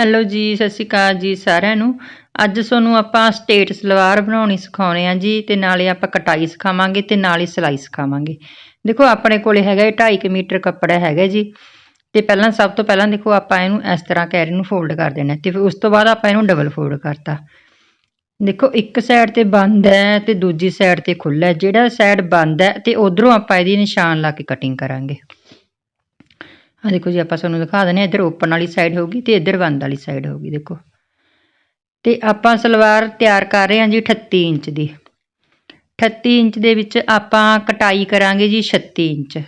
Hello ਜੀ, ਸਤਿ ਸ਼੍ਰੀ ਅਕਾਲ ਜੀ ਸਾਰਿਆਂ ਨੂੰ। ਅੱਜ ਤੁਹਾਨੂੰ ਆਪਾਂ ਸਟੇਟ ਸਲਵਾਰ ਬਣਾਉਣੀ ਸਿਖਾਉਣੇ ਆ ਜੀ, ਤੇ ਨਾਲੇ ਆਪਾਂ ਕਟਾਈ ਸਿਖਾਵਾਂਗੇ ਤੇ ਨਾਲੇ ਸਿਲਾਈ ਸਿਖਾਵਾਂਗੇ। ਦੇਖੋ, ਆਪਣੇ ਕੋਲੇ ਹੈਗਾ ਇਹ 2.5 ਮੀਟਰ ਕੱਪੜਾ ਹੈਗਾ ਜੀ। ਤੇ ਪਹਿਲਾਂ, ਸਭ ਤੋਂ ਪਹਿਲਾਂ ਦੇਖੋ, ਆਪਾਂ ਇਹਨੂੰ ਇਸ ਤਰ੍ਹਾਂ ਕੈਰੀ ਨੂੰ ਫੋਲਡ ਕਰ ਦੇਣਾ। ਤੇ ਫਿਰ ਉਸ ਤੋਂ ਬਾਅਦ ਆਪਾਂ ਇਹਨੂੰ ਡਬਲ ਫੋਲਡ ਕਰਤਾ। ਦੇਖੋ, ਇੱਕ ਸਾਈਡ ਤੇ ਬੰਦ ਹੈ ਤੇ ਦੂਜੀ ਸਾਈਡ ਤੇ ਖੁੱਲਾ ਹੈ। ਜਿਹੜਾ ਸਾਈਡ ਬੰਦ ਹੈ ਤੇ ਉਧਰੋਂ ਆਪਾਂ ਇਹਦੀ ਨਿਸ਼ਾਨ ਲਾ ਕੇ ਕਟਿੰਗ ਕਰਾਂਗੇ। ਆ ਦੇਖੋ ਜੀ, ਆਪਾਂ ਤੁਹਾਨੂੰ ਦਿਖਾ ਦਿੰਦੇ ਹਾਂ, ਇੱਧਰ ਓਪਨ ਵਾਲੀ ਸਾਈਡ ਹੋਊਗੀ ਤੇ ਇੱਧਰ ਬੰਦ ਵਾਲੀ ਸਾਈਡ ਹੋਊਗੀ, ਦੇਖੋ। ਤੇ ਆਪਾਂ ਸਲਵਾਰ ਤਿਆਰ ਕਰ ਰਹੇ ਹਾਂ ਜੀ 38 ਇੰਚ ਦੀ। 38 ਇੰਚ ਦੇ ਵਿੱਚ ਆਪਾਂ ਕਟਾਈ ਕਰਾਂਗੇ ਜੀ 36 ਇੰਚ।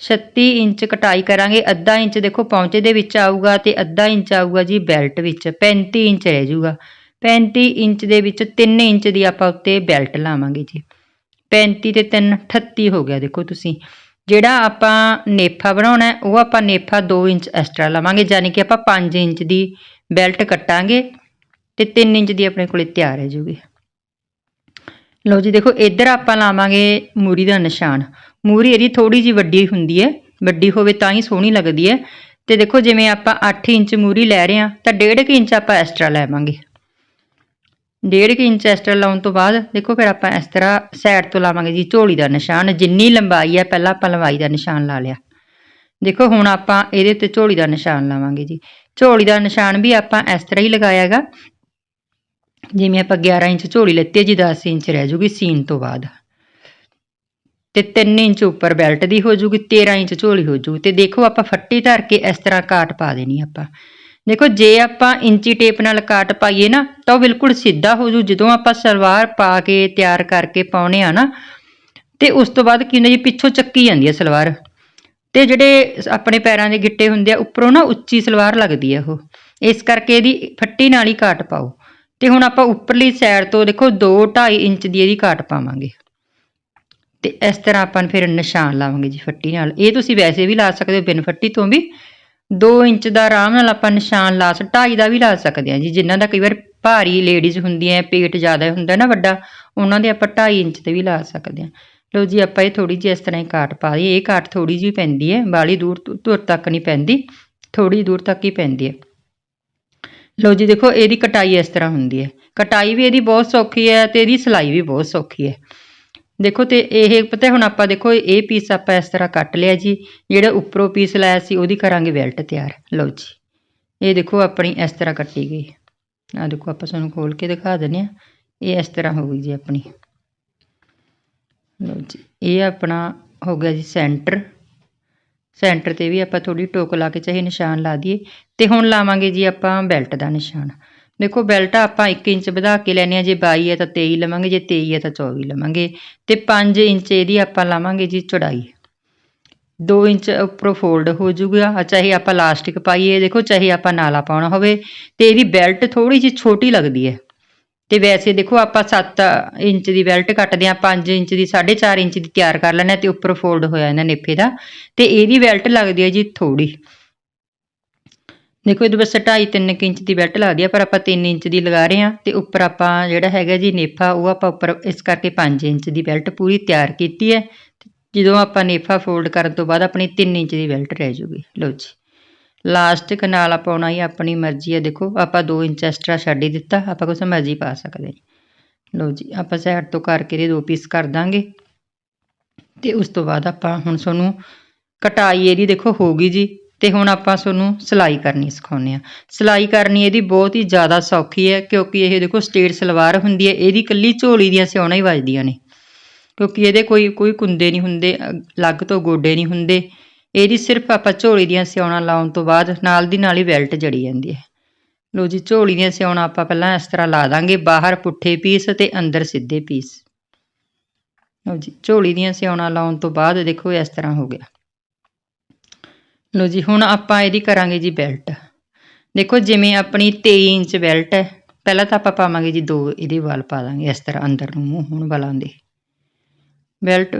36 ਇੰਚ ਕਟਾਈ ਕਰਾਂਗੇ, ਅੱਧਾ ਇੰਚ ਦੇਖੋ ਪੌਂਚੇ ਦੇ ਵਿੱਚ ਆਊਗਾ ਤੇ ਅੱਧਾ ਇੰਚ ਆਊਗਾ ਜੀ ਬੈਲਟ ਵਿੱਚ 35 ਇੰਚ ਰਹਿ ਜਾਊਗਾ। 35 ਇੰਚ ਦੇ ਵਿੱਚ 3 ਇੰਚ ਦੀ ਆਪਾਂ ਉੱਤੇ ਬੈਲਟ ਲਾਵਾਂਗੇ ਜੀ। 35 ਤੇ 3 38 ਹੋ ਗਿਆ, ਦੇਖੋ ਤੁਸੀਂ। ਜਿਹੜਾ ਆਪਾਂ ਨੇਫਾ ਬਣਾਉਣਾ ਉਹ ਆਪਾਂ ਨੇਫਾ 2 ਇੰਚ ਐਕਸਟਰਾ ਲਵਾਂਗੇ, ਯਾਨੀ ਕਿ ਆਪਾਂ 5 ਇੰਚ ਦੀ ਬੈਲਟ ਕੱਟਾਂਗੇ ਤੇ 3 ਇੰਚ ਦੀ ਆਪਣੇ ਕੋਲੇ ਤਿਆਰ ਹੈ ਜੂਗੀ। ਲਓ ਜੀ, ਦੇਖੋ, ਇੱਧਰ ਆਪਾਂ ਲਾਵਾਂਗੇ ਮੂਰੀ ਦਾ ਨਿਸ਼ਾਨ। ਮੂਰੀ ਇਹਦੀ ਥੋੜੀ ਜੀ ਵੱਡੀ ਹੁੰਦੀ ਹੈ, ਵੱਡੀ ਹੋਵੇ ਤਾਂ ਹੀ ਸੋਹਣੀ ਲੱਗਦੀ ਹੈ। ਤੇ ਦੇਖੋ, ਜਿਵੇਂ ਆਪਾਂ 8 ਇੰਚ ਮੂਰੀ ਲੈ ਰਹੇ ਹਾਂ, ਤਾਂ 1.5 ਇੰਚ ਆਪਾਂ ਐਕਸਟਰਾ ਲੈਵਾਂਗੇ 1.5 ਇੰਚ ਐਸਟਰ ਲਾਉਣ ਤੋਂ ਬਾਅਦ, ਦੇਖੋ ਫਿਰ ਆਪਾਂ ਇਸ ਤਰ੍ਹਾਂ ਸਾਈਡ ਤੋਂ ਲਾਵਾਂਗੇ ਜੀ, ਝੋਲੀ ਦਾ ਨਿਸ਼ਾਨ। ਜਿੰਨੀ ਲੰਬਾਈ ਹੈ, ਪਹਿਲਾਂ ਆਪਾਂ ਲੰਬਾਈ ਦਾ ਨਿਸ਼ਾਨ ਲਾ ਲਿਆ। ਦੇਖੋ, ਹੁਣ ਆਪਾਂ ਇਹਦੇ ਉੱਤੇ ਝੋਲੀ ਦਾ ਨਿਸ਼ਾਨ ਲਾਵਾਂਗੇ ਜੀ। ਝੋਲੀ ਦਾ ਨਿਸ਼ਾਨ ਵੀ ਆਪਾਂ ਇਸ ਤਰ੍ਹਾਂ ਹੀ ਲਗਾਇਆਗਾ ਜਿਵੇਂ ਆਪਾਂ 11 ਇੰਚ ਝੋਲੀ ਲੈਤੀ ਜੀ 10 ਇੰਚ ਰਹਿ ਜੂਗੀ ਸੀਨ ਤੋਂ ਬਾਅਦ। ਤੇ 3 ਇੰਚ ਉੱਪਰ ਬੈਲਟ ਦੀ ਹੋ ਜੂਗੀ 13 ਇੰਚ ਝੋਲੀ ਹੋ ਜੂ ਤੇ ਦੇਖੋ ਆਪਾਂ ਫੱਟੀ ਧਰ ਕੇ ਇਸ ਤਰ੍ਹਾਂ ਕਾਟ ਪਾ ਦੇਣੀ ਆਪਾਂ। ਦੇਖੋ, ਜੇ ਆਪਾਂ ਇੰਚੀ ਟੇਪ ਨਾਲ ਕਾਟ ਪਾਈਏ ਨਾ, ਤਾਂ ਉਹ ਬਿਲਕੁਲ ਸਿੱਧਾ ਹੋ ਜੂ। ਜਦੋਂ ਆਪਾਂ ਸਲਵਾਰ ਪਾ ਕੇ ਤਿਆਰ ਕਰਕੇ ਪਾਉਣੇ ਆ ਨਾ, ਤੇ ਉਸ ਤੋਂ ਬਾਅਦ ਕੀ ਹੁੰਦਾ ਜੀ, ਪਿੱਛੋਂ ਚੱਕੀ ਜਾਂਦੀ ਹੈ ਸਲਵਾਰ। ਤੇ ਜਿਹੜੇ ਆਪਣੇ ਪੈਰਾਂ ਦੇ ਗਿੱਟੇ ਹੁੰਦੇ ਆ, ਉੱਪਰੋਂ ਨਾ ਉੱਚੀ ਸਲਵਾਰ ਲੱਗਦੀ ਆ ਉਹ। ਇਸ ਕਰਕੇ ਇਹਦੀ ਫੱਟੀ ਨਾਲ ਹੀ ਕਾਟ ਪਾਓ। ਤੇ ਹੁਣ ਆਪਾਂ ਉੱਪਰਲੀ ਸਾਈਡ ਤੋਂ ਦੇਖੋ 2 2.5 ਇੰਚ ਦੀ ਇਹਦੀ ਕਾਟ ਪਾਵਾਂਗੇ। ਤੇ ਇਸ ਤਰ੍ਹਾਂ ਆਪਾਂ ਫਿਰ ਨਿਸ਼ਾਨ ਲਾਵਾਂਗੇ ਜੀ ਫੱਟੀ ਨਾਲ। ਇਹ ਤੁਸੀਂ ਵੈਸੇ ਵੀ ਲਾ ਸਕਦੇ ਹੋ, ਬਿਨ ਫੱਟੀ ਤੋਂ ਵੀ। 2 ਇੰਚ ਦਾ ਆਰਾਮ ਨਾਲ ਆਪਾਂ ਨਿਸ਼ਾਨ ਲਾ ਸਕ 2.5 ਦਾ ਵੀ ਲਾ ਸਕਦੇ ਹਾਂ ਜੀ। ਜਿਨ੍ਹਾਂ ਦਾ ਕਈ ਵਾਰ ਭਾਰੀ ਲੇਡੀਜ਼ ਹੁੰਦੀਆਂ ਪੇਟ ਜ਼ਿਆਦਾ ਹੁੰਦਾ ਨਾ ਵੱਡਾ, ਉਹਨਾਂ ਦੇ ਆਪਾਂ 2.5 ਇੰਚ ਤੇ ਵੀ ਲਾ ਸਕਦੇ ਹਾਂ। ਲੋ ਜੀ, ਆਪਾਂ ਇਹ ਥੋੜੀ ਜਿਹੀ ਇਸ ਤਰ੍ਹਾਂ ਹੀ ਕਾਟ ਪਾ ਦਈਏ। ਇਹ ਕਾਟ ਥੋੜੀ ਜਿਹੀ ਪੈਂਦੀ ਹੈ ਬਾਲੀ ਦੂਰ ਦੂਰ ਤੱਕ ਨਹੀਂ ਪੈਂਦੀ ਥੋੜੀ ਦੂਰ ਤੱਕ ਹੀ ਪੈਂਦੀ ਹੈ। ਲੋ ਜੀ, ਦੇਖੋ ਇਹਦੀ ਕਟਾਈ ਇਸ ਤਰ੍ਹਾਂ ਹੁੰਦੀ ਹੈ। ਕਟਾਈ ਵੀ ਇਹਦੀ ਬਹੁਤ ਸੌਖੀ ਹੈ ਤੇ ਇਹਦੀ ਸਿਲਾਈ ਵੀ ਬਹੁਤ ਸੌਖੀ ਹੈ। ਦੇਖੋ ਤੇ ਇਹ ਪਤਾ ਹੁਣ ਆਪਾਂ ਦੇਖੋ ਇਹ ਪੀਸ ਆਪਾਂ ਇਸ ਤਰ੍ਹਾਂ ਕੱਟ ਲਿਆ ਜੀ, ਜਿਹੜਾ ਉੱਪਰੋਂ ਪੀਸ ਲਾਇਆ ਸੀ ਉਹਦੀ ਕਰਾਂਗੇ ਬੈਲਟ ਤਿਆਰ। ਲਓ ਜੀ, ਇਹ ਦੇਖੋ ਆਪਣੀ ਇਸ ਤਰ੍ਹਾਂ ਕੱਟੀ ਗਈ ਆ ਦੇਖੋ ਆਪਾਂ ਤੁਹਾਨੂੰ ਖੋਲ ਕੇ ਦਿਖਾ ਦਿੰਨੇ ਆ ਇਹ ਇਸ ਤਰ੍ਹਾਂ ਹੋ ਗਈ ਜੀ ਆਪਣੀ। ਲਓ ਜੀ, ਇਹ ਆਪਣਾ ਹੋ ਗਿਆ ਜੀ ਸੈਂਟਰ ਸੈਂਟਰ ਤੇ ਵੀ ਆਪਾਂ ਥੋੜੀ ਟੋਕ ਲਾ ਕੇ ਚਾਹੇ ਨਿਸ਼ਾਨ ਲਾ ਦਈਏ, ਤੇ ਹੁਣ ਲਾਵਾਂਗੇ ਜੀ ਆਪਾਂ ਬੈਲਟ ਦਾ ਨਿਸ਼ਾਨ। ਦੇਖੋ ਬੈਲਟ ਆਪਾਂ 1 ਇੰਚ ਵਧਾ ਕੇ ਲੈਣੇ ਆ ਜੇ 22 ਹੈ ਤਾਂ 23 ਲਵਾਂਗੇ, ਜੇ 23 ਹੈ ਤਾਂ 24 ਲਵਾਂਗੇ ਤੇ 5 ਇੰਚ ਇਹਦੀ ਆਪਾਂ ਲਾਵਾਂਗੇ ਜੀ ਚੌੜਾਈ। 2 ਇੰਚ ਉੱਪਰੋਂ ਫੋਲਡ ਹੋ ਜਾਊਗਾ ਚਾਹੇ ਆਪਾਂ ਲਾਸਟਿਕ ਪਾਈਏ, ਦੇਖੋ ਚਾਹੇ ਆਪਾਂ ਨਾਲਾ ਪਾਉਣਾ ਹੋਵੇ, ਤੇ ਇਹਦੀ ਬੈਲਟ ਥੋੜੀ ਜਿਹੀ ਛੋਟੀ ਲੱਗਦੀ ਹੈ। ਤੇ ਵੈਸੇ ਦੇਖੋ ਆਪਾਂ 7 ਇੰਚ ਦੀ ਬੈਲਟ ਕੱਟਦੇ ਆ 5 ਇੰਚ ਦੀ 4.5 ਇੰਚ ਦੀ ਤਿਆਰ ਕਰ ਲੈਣਾ ਤੇ ਉੱਪਰ ਫੋਲਡ ਹੋਇਆ ਇਹਨਾਂ ਨੇਫੇ ਦਾ, ਤੇ ਇਹਦੀ ਬੈਲਟ ਲੱਗਦੀ ਹੈ ਜੀ ਥੋੜੀ ਦੇਖੋ ਇਹਦੇ ਬਸ 2.5 3 ਇੰਚ ਦੀ ਬੈਲਟ ਲੱਗਦੀ ਆ ਪਰ ਆਪਾਂ 3 ਇੰਚ ਦੀ ਲਗਾ ਰਹੇ ਆ ਤੇ ਉੱਪਰ ਆਪਾਂ ਜਿਹੜਾ ਹੈਗਾ ਜੀ ਨੇਫਾ, ਉਹ ਆਪਾਂ ਉੱਪਰ ਇਸ ਕਰਕੇ 5 ਇੰਚ ਦੀ ਬੈਲਟ ਪੂਰੀ ਤਿਆਰ ਕੀਤੀ ਹੈ ਜਦੋਂ ਆਪਾਂ ਨੇਫਾ ਫੋਲਡ ਕਰਨ ਤੋਂ ਬਾਅਦ ਆਪਣੀ 3 ਇੰਚ ਦੀ ਬੈਲਟ ਰਹਿ ਜੂਗੀ। ਲਓ ਜੀ। ਲਾਸਟ ਲਾਸਟਿਕ ਨਾਲ ਪਾਉਣਾ ਹੀ ਆਪਣੀ ਮਰਜ਼ੀ ਹੈ, ਦੇਖੋ ਆਪਾਂ 2 ਇੰਚ ਐਕਸਟਰਾ ਛੱਡ ਹੀ ਦਿੱਤਾ, ਆਪਾਂ ਕੁਛ ਮਰਜ਼ੀ ਪਾ ਸਕਦੇ ਲਓ ਜੀ, ਆਪਾਂ ਸਾਈਡ ਤੋਂ ਕਰਕੇ ਇਹਦੇ ਦੋ ਪੀਸ ਕਰ ਦਾਂਗੇ ਤੇ ਉਸ ਤੋਂ ਬਾਅਦ ਆਪਾਂ ਹੁਣ ਤੁਹਾਨੂੰ ਕਟਾਈ ਇਹਦੀ ਦੇਖੋ ਹੋ ਗਈ ਜੀ। ਤੇ ਹੁਣ ਆਪਾਂ ਤੁਹਾਨੂੰ ਸਿਲਾਈ ਕਰਨੀ ਸਿਖਾਉਂਦੇ ਆ ਸਿਲਾਈ ਕਰਨੀ ਇਹਦੀ ਬਹੁਤ ਹੀ ਜ਼ਿਆਦਾ ਸੌਖੀ ਹੈ, ਕਿਉਂਕਿ ਇਹ ਦੇਖੋ ਸਟੇਟ ਸਲਵਾਰ ਹੁੰਦੀ ਹੈ, ਇਹਦੀ ਕੱਲੀ ਝੋਲੀ ਦੀਆਂ ਸਿਉਣਾ ਹੀ ਵੱਜਦੀਆਂ ਨੇ। ਕਿਉਂਕਿ ਇਹਦੇ ਕੋਈ ਕੋਈ ਕੁੰਦੇ ਨਹੀਂ ਹੁੰਦੇ, ਅਲੱਗ ਤੋਂ ਗੋਡੇ ਨਹੀਂ ਹੁੰਦੇ। ਇਹਦੀ ਸਿਰਫ ਆਪਾਂ ਝੋਲੀ ਦੀਆਂ ਸਿਉਣਾ ਲਾਉਣ ਤੋਂ ਬਾਅਦ ਨਾਲ ਦੀ ਨਾਲ ਹੀ ਬੈਲਟ ਜੜੀ ਜਾਂਦੀ ਹੈ। ਲੋ ਜੀ, ਝੋਲੀ ਦੀਆਂ ਸਿਉਣਾ ਆਪਾਂ ਪਹਿਲਾਂ ਇਸ ਤਰ੍ਹਾਂ ਲਾ ਦਾਂਗੇ, ਬਾਹਰ ਪੁੱਠੇ ਪੀਸ ਤੇ ਅੰਦਰ ਸਿੱਧੇ ਪੀਸ। ਲੋ ਜੀ, ਝੋਲੀ ਦੀਆਂ ਸਿਉਣਾ ਲਾਉਣ ਤੋਂ ਬਾਅਦ ਦੇਖੋ ਇਸ ਤਰ੍ਹਾਂ ਹੋ ਗਿਆ। ਲੋ ਜੀ, ਹੁਣ ਆਪਾਂ ਇਹਦੀ ਕਰਾਂਗੇ ਜੀ ਬੈਲਟ ਦੇਖੋ, ਜਿਵੇਂ ਆਪਣੀ 23 ਇੰਚ ਬੈਲਟ ਹੈ, ਪਹਿਲਾਂ ਤਾਂ ਆਪਾਂ ਪਾਵਾਂਗੇ ਜੀ ਦੋ, ਇਹਦੇ ਵਾਲ ਪਾ ਦਾਂਗੇ, ਇਸ ਤਰ੍ਹਾਂ ਅੰਦਰ ਨੂੰ ਮੂੰਹ ਹੁਣ ਵਾਲਾਂ ਦੇ। ਬੈਲਟ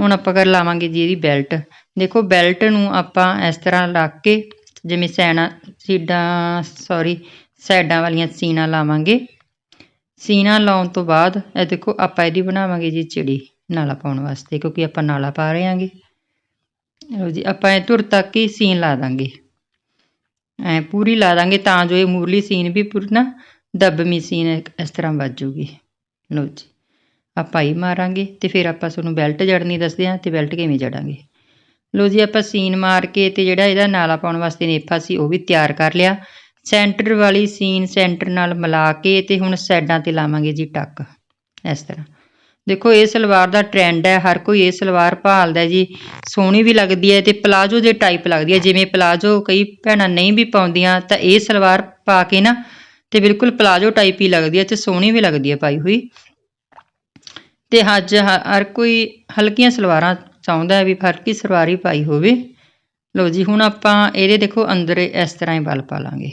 ਹੁਣ ਆਪਾਂ ਕਰ ਲਾਵਾਂਗੇ ਜੀ ਇਹਦੀ ਬੈਲਟ ਦੇਖੋ ਬੈਲਟ ਨੂੰ ਆਪਾਂ ਇਸ ਤਰ੍ਹਾਂ ਲੱਗ ਕੇ, ਜਿਵੇਂ ਸੈਣਾ, ਸੀਡਾਂ ਸੌਰੀ ਸਾਈਡਾਂ ਵਾਲੀਆਂ ਸੀਨਾ ਲਾਵਾਂਗੇ। ਸੀਨਾ ਲਾਉਣ ਤੋਂ ਬਾਅਦ ਇਹ ਦੇਖੋ, ਆਪਾਂ ਇਹਦੀ ਬਣਾਵਾਂਗੇ ਜੀ ਚਿੜੀ, ਨਾਲਾ ਪਾਉਣ ਵਾਸਤੇ, ਕਿਉਂਕਿ ਆਪਾਂ ਨਾਲਾ ਪਾ ਰਹੇ ਹਾਂਗੇ। ਲਓ ਜੀ, ਆਪਾਂ ਇਹ ਧੁਰ ਤੱਕ ਹੀ ਸੀਨ ਲਾ ਦਾਂਗੇ। ਐ ਪੂਰੀ ਲਾ ਦਾਂਗੇ ਤਾਂ ਜੋ ਇਹ ਮੂਰਲੀ ਸੀਨ ਵੀ ਪੂਰੀ ਨਾ ਦੱਬਵੀਂ ਸੀਨ ਇਸ ਤਰ੍ਹਾਂ ਵੱਜੂਗੀ ਲਓ ਜੀ, ਆਪਾਂ ਹੀ ਮਾਰਾਂਗੇ ਤੇ ਫਿਰ ਆਪਾਂ ਤੁਹਾਨੂੰ ਬੈਲਟ ਜੜਨੀ ਦੱਸਦੇ ਹਾਂ ਤੇ ਬੈਲਟ ਕਿਵੇਂ ਜੜਾਂਗੇ। ਲਓ ਜੀ, ਆਪਾਂ ਸੀਨ ਮਾਰ ਕੇ ਤੇ ਜਿਹੜਾ ਇਹਦਾ ਨਾਲਾ ਪਾਉਣ ਵਾਸਤੇ ਨੇਫਾ ਸੀ ਉਹ ਵੀ ਤਿਆਰ ਕਰ ਲਿਆ। ਸੈਂਟਰ ਵਾਲੀ ਸੀਨ ਸੈਂਟਰ ਨਾਲ ਮਿਲਾ ਕੇ ਤੇ ਹੁਣ ਸਾਈਡਾਂ ਤੇ ਲਾਵਾਂਗੇ ਜੀ ਟੱਕ, ਇਸ ਤਰ੍ਹਾਂ। ਦੇਖੋ, ਇਹ ਸਲਵਾਰ ਦਾ ਟ੍ਰੈਂਡ ਹੈ, ਹਰ ਕੋਈ ਇਹ ਸਲਵਾਰ ਭਾਲਦਾ ਜੀ। ਸੋਹਣੀ ਵੀ ਲੱਗਦੀ ਹੈ ਤੇ ਪਲਾਜੋ ਦੇ ਟਾਈਪ ਲੱਗਦੀ ਹੈ। ਜਿਵੇਂ ਪਲਾਜੋ ਕਈ ਭੈਣਾਂ ਨਹੀਂ ਵੀ ਪਾਉਂਦੀਆਂ, ਤਾਂ ਇਹ ਸਲਵਾਰ ਪਾ ਕੇ ਨਾ ਤੇ ਬਿਲਕੁਲ ਪਲਾਜੋ ਟਾਈਪ ਹੀ ਲੱਗਦੀ ਹੈ ਤੇ ਸੋਹਣੀ ਵੀ ਲੱਗਦੀ ਹੈ ਪਾਈ ਹੋਈ। ਤੇ ਅੱਜ ਹ- ਹਰ ਕੋਈ ਹਲਕੀਆਂ ਸਲਵਾਰਾਂ ਚਾਹੁੰਦਾ ਹੈ ਵੀ ਫਰਕੀ ਸਲਵਾਰ ਹੀ ਪਾਈ ਹੋਵੇ। ਲਓ ਜੀ, ਹੁਣ ਆਪਾਂ ਇਹਦੇ ਦੇਖੋ, ਅੰਦਰ ਇਸ ਤਰ੍ਹਾਂ ਹੀ ਬਲ ਪਾ ਲਾਂਗੇ।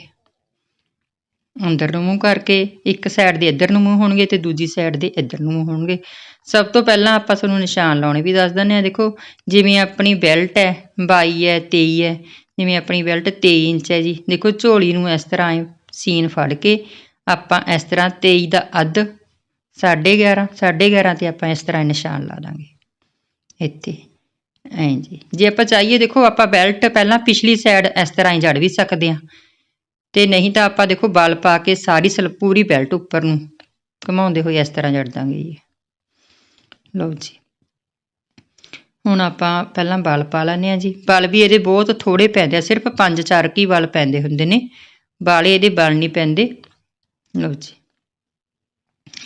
ਅੰਦਰ ਨੂੰ ਮੂੰਹ ਕਰਕੇ, ਇੱਕ ਸਾਈਡ ਦੇ ਇੱਧਰ ਨੂੰ ਮੂੰਹ ਹੋਣਗੇ ਤੇ ਦੂਜੀ ਸਾਈਡ ਦੇ ਇੱਧਰ ਨੂੰ ਮੂੰਹ ਹੋਣਗੇ। ਸਭ ਤੋਂ ਪਹਿਲਾਂ ਆਪਾਂ ਤੁਹਾਨੂੰ ਨਿਸ਼ਾਨ ਲਾਉਣੇ ਵੀ ਦੱਸ ਦਿੰਦੇ ਆ ਦੇਖੋ, ਜਿਵੇਂ ਆਪਣੀ ਬੈਲਟ ਹੈ 22 ਹੈ 23 ਹੈ, ਜਿਵੇਂ ਆਪਣੀ ਬੈਲਟ 23 ਇੰਚ ਹੈ ਜੀ। ਦੇਖੋ, ਝੋਲੀ ਨੂੰ ਇਸ ਤਰ੍ਹਾਂ ਸੀਨ ਫੜ ਕੇ ਆਪਾਂ ਇਸ ਤਰ੍ਹਾਂ 23 ਦਾ ਅੱਧ 11.5 11.5 ਤੇ ਆਪਾਂ ਇਸ ਤਰ੍ਹਾਂ ਨਿਸ਼ਾਨ ਲਾ ਦਾਂਗੇ। ਇੱਥੇ, ਐਂ ਜੀ। ਜੇ ਆਪਾਂ ਚਾਹੀਏ, ਦੇਖੋ, ਆਪਾਂ ਬੈਲਟ ਪਹਿਲਾਂ ਪਿਛਲੀ ਸਾਈਡ ਇਸ ਤਰ੍ਹਾਂ ਹੀ ਜੜ ਵੀ ਸਕਦੇ ਹਾਂ। ਤੇ ਨਹੀਂ ਤਾਂ ਆਪਾਂ ਦੇਖੋ ਬਲ ਪਾ ਕੇ ਸਾਰੀ ਸਲ, ਪੂਰੀ ਬੈਲਟ ਉੱਪਰ ਨੂੰ ਘਮਾਉਂਦੇ ਹੋਏ ਇਸ ਤਰ੍ਹਾਂ ਜੜ ਦਾਂਗੇ ਜੀ। ਲਓ ਜੀ। ਹੁਣ ਆਪਾਂ ਪਹਿਲਾਂ ਬਲ ਪਾ ਲੈਂਦੇ ਆ ਜੀ। ਬਲ ਵੀ ਇਹਦੇ ਬਹੁਤ ਥੋੜੇ ਪੈਂਦੇ ਆ, ਸਿਰਫ 5-4 ਕੀ ਬਲ ਪੈਂਦੇ ਹੁੰਦੇ ਨੇ। ਬਾਲੇ ਇਹਦੇ ਬਲ ਨਹੀਂ ਪੈਂਦੇ। ਲਓ ਜੀ।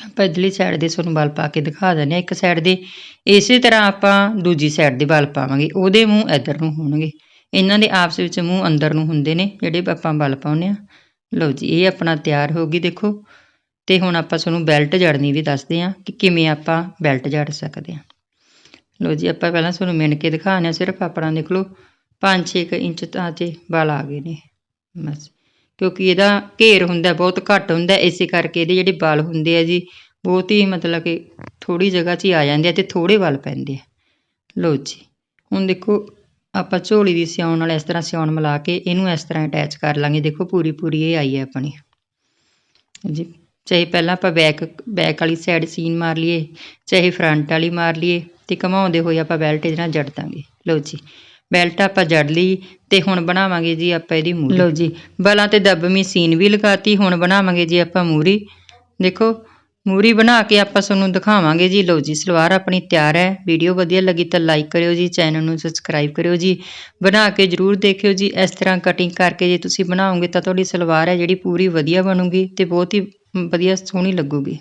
ਆਪਾਂ ਇਧਰਲੀ ਸਾਈਡ ਦੇ ਤੁਹਾਨੂੰ ਬਲ ਪਾ ਕੇ ਦਿਖਾ ਦਿੰਦੇ ਆ ਇੱਕ ਸਾਈਡ ਦੇ ਇਸੇ ਤਰ੍ਹਾਂ ਆਪਾਂ ਦੂਜੀ ਸਾਈਡ ਦੇ ਬਲ ਪਾਵਾਂਗੇ। ਉਹਦੇ ਮੂੰਹ ਇੱਧਰ ਨੂੰ ਹੋਣਗੇ। ਇਹਨਾਂ ਦੇ ਆਪਸ ਵਿੱਚ ਮੂੰਹ ਅੰਦਰ ਨੂੰ ਹੁੰਦੇ ਨੇ, ਜਿਹੜੇ ਆਪਾਂ ਬਲ ਪਾਉਂਦੇ ਆ ਲਓ ਜੀ, ਇਹ ਆਪਣਾ ਤਿਆਰ ਹੋ ਗਈ, ਦੇਖੋ। ਤੇ ਹੁਣ ਆਪਾਂ ਤੁਹਾਨੂੰ ਬੈਲਟ ਜੜਨੀ ਵੀ ਦੱਸਦੇ ਆ ਕਿ ਕਿਵੇਂ ਆਪਾਂ ਬੈਲਟ ਜੜ ਸਕਦੇ ਆ ਲਓ ਜੀ, ਆਪਾਂ ਪਹਿਲਾਂ ਤੁਹਾਨੂੰ ਮਿਣ ਕੇ ਦਿਖਾਉਂਦੇ ਆ ਸਿਰਫ ਆਪਣਾ ਦੇਖ ਲਓ। 5-6 ਇੰਚ ਤਾਂ ਤੇ ਬਲ ਆ ਗਏ ਨੇ, ਬਸ। ਕਿਉਂਕਿ ਇਹਦਾ ਘੇਰ ਹੁੰਦਾ, ਬਹੁਤ ਘੱਟ ਹੁੰਦਾ, ਇਸੇ ਕਰਕੇ ਇਹਦੇ ਜਿਹੜੇ ਬਲ ਹੁੰਦੇ ਆ ਜੀ, ਬਹੁਤ ਹੀ ਮਤਲਬ ਕਿ ਥੋੜੀ ਜਗ੍ਹਾ 'ਚ ਹੀ ਆ ਜਾਂਦੇ ਆ ਤੇ ਥੋੜੇ ਬਲ ਪੈਂਦੇ ਆ। ਲਓ ਜੀ, ਹੁਣ ਦੇਖੋ ਆਪਾਂ ਝੋਲੀ ਦੀ ਸਿਉਣ ਨਾਲ ਇਸ ਤਰ੍ਹਾਂ ਸਿਉਣ ਮਿਲਾ ਕੇ ਇਹਨੂੰ ਇਸ ਤਰ੍ਹਾਂ ਅਟੈਚ ਕਰ ਲਾਂਗੇ। ਦੇਖੋ ਪੂਰੀ ਪੂਰੀ ਇਹ ਆਈ ਹੈ ਆਪਣੀ। ਜੀ ਚਾਹੇ ਪਹਿਲਾਂ ਆਪਾਂ ਬੈਕ ਬੈਕ ਵਾਲੀ ਸਾਈਡ ਸੀਨ ਮਾਰ ਲਈਏ ਚਾਹੇ ਫਰੰਟ ਵਾਲੀ ਮਾਰ ਲਈਏ ਤੇ ਘਮਾਉਂਦੇ ਹੋਏ ਆਪਾਂ ਬੈਲਟ ਇਹਦੇ ਨਾਲ ਜੜ ਦਾਂਗੇ। ਲਓ ਜੀ ਬੈਲਟ ਆਪਾਂ ਜੜ ਲਈ ਤੇ ਹੁਣ ਬਣਾਵਾਂਗੇ ਜੀ ਆਪਾਂ ਇਹਦੀ ਮੂਰੀ। ਲਓ ਜੀ। ਬਲਾਂ ਤੇ ਦੱਬਵੀਂ ਸੀਨ ਵੀ ਲਗਾਤੀ ਹੁਣ ਬਣਾਵਾਂਗੇ ਜੀ ਆਪਾਂ ਮੂਰੀ। ਦੇਖੋ ਮੂਰੀ ਬਣਾ ਕੇ ਆਪਾਂ ਤੁਹਾਨੂੰ ਦਿਖਾਵਾਂਗੇ ਜੀ। ਲਓ ਜੀ, ਸਲਵਾਰ ਆਪਣੀ ਤਿਆਰ ਹੈ। ਵੀਡੀਓ ਵਧੀਆ ਲੱਗੀ ਤਾਂ ਲਾਈਕ ਕਰਿਓ ਜੀ ਚੈਨਲ ਨੂੰ ਸਬਸਕ੍ਰਾਈਬ ਕਰਿਓ ਜੀ। ਬਣਾ ਕੇ ਜਰੂਰ ਦੇਖਿਓ ਜੀ। ਇਸ ਤਰ੍ਹਾਂ ਕਟਿੰਗ ਕਰਕੇ ਜੇ ਤੁਸੀਂ ਬਣਾਓਗੇ ਤਾਂ ਤੁਹਾਡੀ ਸਲਵਾਰ ਹੈ ਜਿਹੜੀ ਪੂਰੀ ਵਧੀਆ ਬਣੂਗੀ ਤੇ ਬਹੁਤ ਹੀ ਵਧੀਆ ਸੋਹਣੀ ਲੱਗੂਗੀ।